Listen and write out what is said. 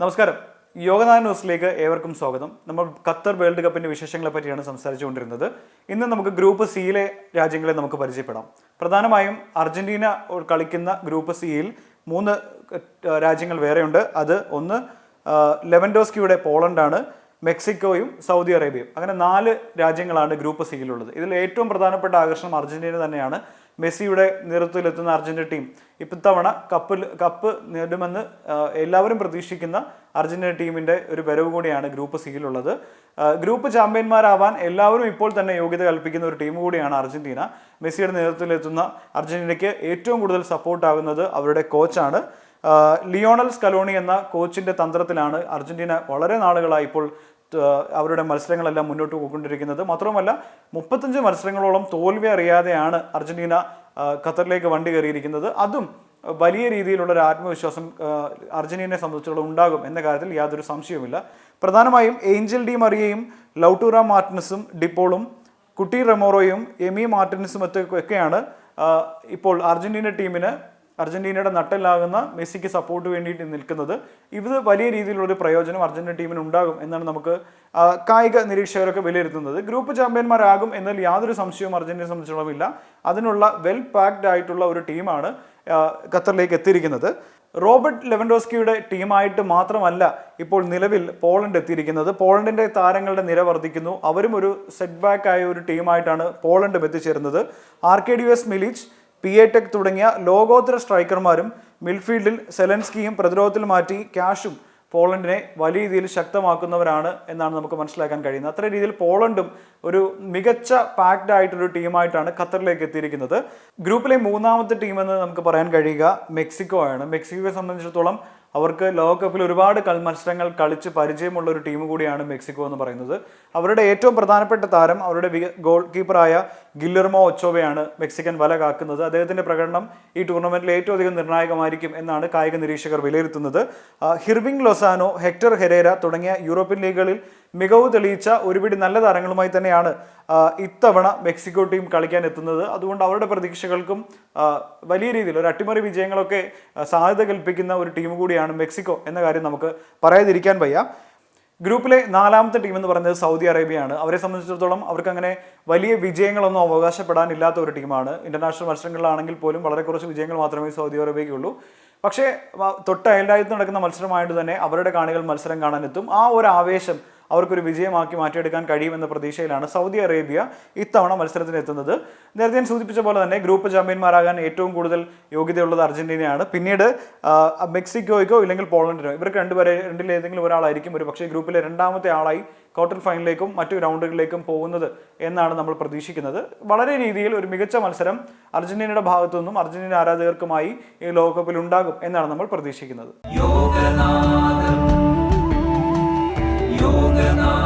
നമസ്കാരം. യോഗനാഥ ന്യൂസിലേക്ക് ഏവർക്കും സ്വാഗതം. നമ്മൾ ഖത്തർ വേൾഡ് കപ്പിന്റെ വിശേഷങ്ങളെ പറ്റിയാണ് സംസാരിച്ചുകൊണ്ടിരുന്നത്. ഇന്ന് നമുക്ക് ഗ്രൂപ്പ് സിയിലെ രാജ്യങ്ങളെ നമുക്ക് പരിചയപ്പെടാം. പ്രധാനമായും അർജന്റീന കളിക്കുന്ന ഗ്രൂപ്പ് സിയിൽ മൂന്ന് രാജ്യങ്ങൾ വേറെയുണ്ട്. അത് ഒന്ന് ലെവൻഡോസ്കിയുടെ പോളണ്ടാണ്. മെക്സിക്കോയും സൗദി അറേബ്യയും. അങ്ങനെ നാല് രാജ്യങ്ങളാണ് ഗ്രൂപ്പ് സിയിലുള്ളത്. ഇതിൽ ഏറ്റവും പ്രധാനപ്പെട്ട ആകർഷണം അർജന്റീന തന്നെയാണ്. മെസ്സിയുടെ നേതൃത്വത്തിലെത്തുന്ന അർജന്റീന ടീം ഇത്തവണ കപ്പിൽ കപ്പ് നേടുമെന്ന് എല്ലാവരും പ്രതീക്ഷിക്കുന്ന അർജന്റീന ടീമിന്റെ ഒരു വരവ് കൂടിയാണ് ഗ്രൂപ്പ് സിയിലുള്ളത്. ഗ്രൂപ്പ് ചാമ്പ്യന്മാരാവാൻ എല്ലാവരും ഇപ്പോൾ തന്നെ യോഗ്യത കൽപ്പിക്കുന്ന ഒരു ടീം കൂടിയാണ് അർജന്റീന. മെസ്സിയുടെ നേതൃത്വത്തിലെത്തുന്ന അർജന്റീനയ്ക്ക് ഏറ്റവും കൂടുതൽ സപ്പോർട്ടാകുന്നത് അവരുടെ കോച്ചാണ് ലിയോണൽ സ്കലോണി എന്ന കോച്ചിന്റെ തന്ത്രത്തിലാണ് അർജന്റീന വളരെ നാളുകളായി ഇപ്പോൾ അവരുടെ മത്സരങ്ങളെല്ലാം മുന്നോട്ട് പോയിക്കൊണ്ടിരിക്കുന്നത്. മാത്രവുമല്ല മുപ്പത്തഞ്ച് മത്സരങ്ങളോളം തോൽവി അറിയാതെയാണ് അർജന്റീന ഖത്തറിലേക്ക് വണ്ടി കയറിയിരിക്കുന്നത്. അതും വലിയ രീതിയിലുള്ള ഒരു ആത്മവിശ്വാസം അർജന്റീനയെ സംബന്ധിച്ചിടത്തോളം ഉണ്ടാകും എന്ന കാര്യത്തിൽ യാതൊരു സംശയവുമില്ല. പ്രധാനമായും ഏഞ്ചൽ ഡി മറിയയും ലൗട്ടൂറ മാർട്ടിൻസും ഡിപ്പോളും കുട്ടി റെമോറോയും എമി മാർട്ടിൻസും ഒക്കെ ഒക്കെയാണ് ഇപ്പോൾ അർജന്റീന ടീമിന് അർജന്റീനയുടെ നട്ടലാകുന്ന മെസ്സിക്ക് സപ്പോർട്ട് വേണ്ടിയിട്ട് നിൽക്കുന്നത് ഇത് വലിയ രീതിയിലുള്ള ഒരു പ്രയോജനം അർജന്റീന ടീമിന് ഉണ്ടാകും എന്നാണ് നമുക്ക് കായിക നിരീക്ഷകരൊക്കെ വിലയിരുത്തുന്നത്. ഗ്രൂപ്പ് ചാമ്പ്യന്മാരാകും എന്നതിൽ യാതൊരു സംശയവും അർജന്റീനയെ സംബന്ധിച്ചിടത്തോളം അതിനുള്ള വെൽ പാക്ഡ് ആയിട്ടുള്ള ഒരു ടീമാണ് ഖത്തറിലേക്ക് എത്തിയിരിക്കുന്നത്. റോബർട്ട് ലെവൻഡോസ്കിയുടെ ടീമായിട്ട് മാത്രമല്ല ഇപ്പോൾ നിലവിൽ പോളണ്ട് എത്തിയിരിക്കുന്നത്. പോളണ്ടിന്റെ താരങ്ങളുടെ നിര വർദ്ധിക്കുന്നു. അവരും ഒരു സെറ്റ് ബാക്ക് ആയ ഒരു ടീമായിട്ടാണ് പോളണ്ടും എത്തിച്ചേരുന്നത്. Arkadiusz Milik Piatek തുടങ്ങിയ ലോകോത്തര സ്ട്രൈക്കർമാരും മിഡ്ഫീൽഡിൽ സെലൻസ്കിയും പ്രതിരോധത്തിൽ മാറ്റി ക്യാഷും പോളണ്ടിനെ വലിയ രീതിയിൽ ശക്തമാക്കുന്നവരാണ് എന്നാണ് നമുക്ക് മനസ്സിലാക്കാൻ കഴിയുന്നത്. അത്ര രീതിയിൽ പോളണ്ടും ഒരു മികച്ച പാക്ഡ് ആയിട്ടൊരു ടീമായിട്ടാണ് ഖത്തറിലേക്ക് എത്തിയിരിക്കുന്നത്. ഗ്രൂപ്പിലെ മൂന്നാമത്തെ ടീം എന്ന് നമുക്ക് പറയാൻ കഴിയുക മെക്സിക്കോ ആണ് മെക്സിക്കോയെ സംബന്ധിച്ചിടത്തോളം അവർക്ക് ലോകകപ്പിൽ ഒരുപാട് കൾ മത്സരങ്ങൾ കളിച്ച് പരിചയമുള്ള ഒരു ടീം കൂടിയാണ് മെക്സിക്കോ എന്ന് പറയുന്നത്. അവരുടെ ഏറ്റവും പ്രധാനപ്പെട്ട താരം അവരുടെ ഗോൾ കീപ്പറായ ഗില്ലർമോ ഒച്ചോവയാണ് മെക്സിക്കൻ വല കാക്കുന്നത്. അദ്ദേഹത്തിന്റെ പ്രകടനം ഈ ടൂർണമെന്റിൽ ഏറ്റവും അധികം നിർണായകമായിരിക്കും എന്നാണ് കായിക നിരീക്ഷകർ വിലയിരുത്തുന്നത്. ഹിർവിംഗ് ലൊസാനോ ഹെക്ടർ ഹെരേര തുടങ്ങിയ യൂറോപ്യൻ ലീഗുകളിൽ മികവ് തെളിയിച്ച ഒരുപിടി നല്ല താരങ്ങളുമായി തന്നെയാണ് ഇത്തവണ മെക്സിക്കോ ടീം കളിക്കാൻ എത്തുന്നത്. അതുകൊണ്ട് അവരുടെ പ്രതീക്ഷകൾക്കും വലിയ രീതിയിൽ ഒരു അട്ടിമറി വിജയങ്ങളൊക്കെ സാധ്യത കൽപ്പിക്കുന്ന ഒരു ടീം കൂടിയാണ് മെക്സിക്കോ എന്ന കാര്യം നമുക്ക് പറയാതിരിക്കാൻ വയ്യ. ഗ്രൂപ്പിലെ നാലാമത്തെ ടീം എന്ന് പറയുന്നത് സൗദി അറേബ്യയാണ്. അവരെ സംബന്ധിച്ചിടത്തോളം അവർക്ക് അങ്ങനെ വലിയ വിജയങ്ങളൊന്നും അവകാശപ്പെടാനില്ലാത്ത ഒരു ടീമാണ്. ഇന്റർനാഷണൽ മത്സരങ്ങളിലാണെങ്കിൽ പോലും വളരെ കുറച്ച് വിജയങ്ങൾ മാത്രമേ സൗദി അറേബ്യയ്ക്കുള്ളൂ. പക്ഷേ തൊട്ട് അയൽരാജ്യത്ത് നടക്കുന്ന മത്സരമായിട്ട് തന്നെ അവരുടെ കാണികൾ മത്സരം കാണാനെത്തും. ആ ഒരു ആവേശം അവർക്കൊരു വിജയമാക്കി മാറ്റിയെടുക്കാൻ കഴിയുമെന്ന പ്രതീക്ഷയിലാണ് സൗദി അറേബ്യ ഇത്തവണ മത്സരത്തിന് എത്തുന്നത് നേരത്തെ ഞാൻ സൂചിപ്പിച്ച പോലെ തന്നെ ഗ്രൂപ്പ് ചാമ്പ്യന്മാരാകാൻ ഏറ്റവും കൂടുതൽ യോഗ്യതയുള്ളത് അർജന്റീനയാണ്. പിന്നീട് മെക്സിക്കോയ്ക്കോ ഇല്ലെങ്കിൽ പോളണ്ടിനോ ഇവർക്ക് രണ്ടുപേരെ രണ്ടിലേതെങ്കിലും ഒരാളായിരിക്കും ഒരു പക്ഷേ ഗ്രൂപ്പിലെ രണ്ടാമത്തെ ആളായി ക്വാർട്ടർ ഫൈനലിലേക്കും മറ്റു റൗണ്ടുകളിലേക്കും പോകുന്നത് എന്നാണ് നമ്മൾ പ്രതീക്ഷിക്കുന്നത്. വളരെ രീതിയിൽ ഒരു മികച്ച മത്സരം അർജന്റീനയുടെ ഭാഗത്തു നിന്നും അർജന്റീന ആരാധകർക്കുമായി ഈ ലോകകപ്പിൽ ഉണ്ടാകും എന്നാണ് നമ്മൾ പ്രതീക്ഷിക്കുന്നത്. junge Nacht.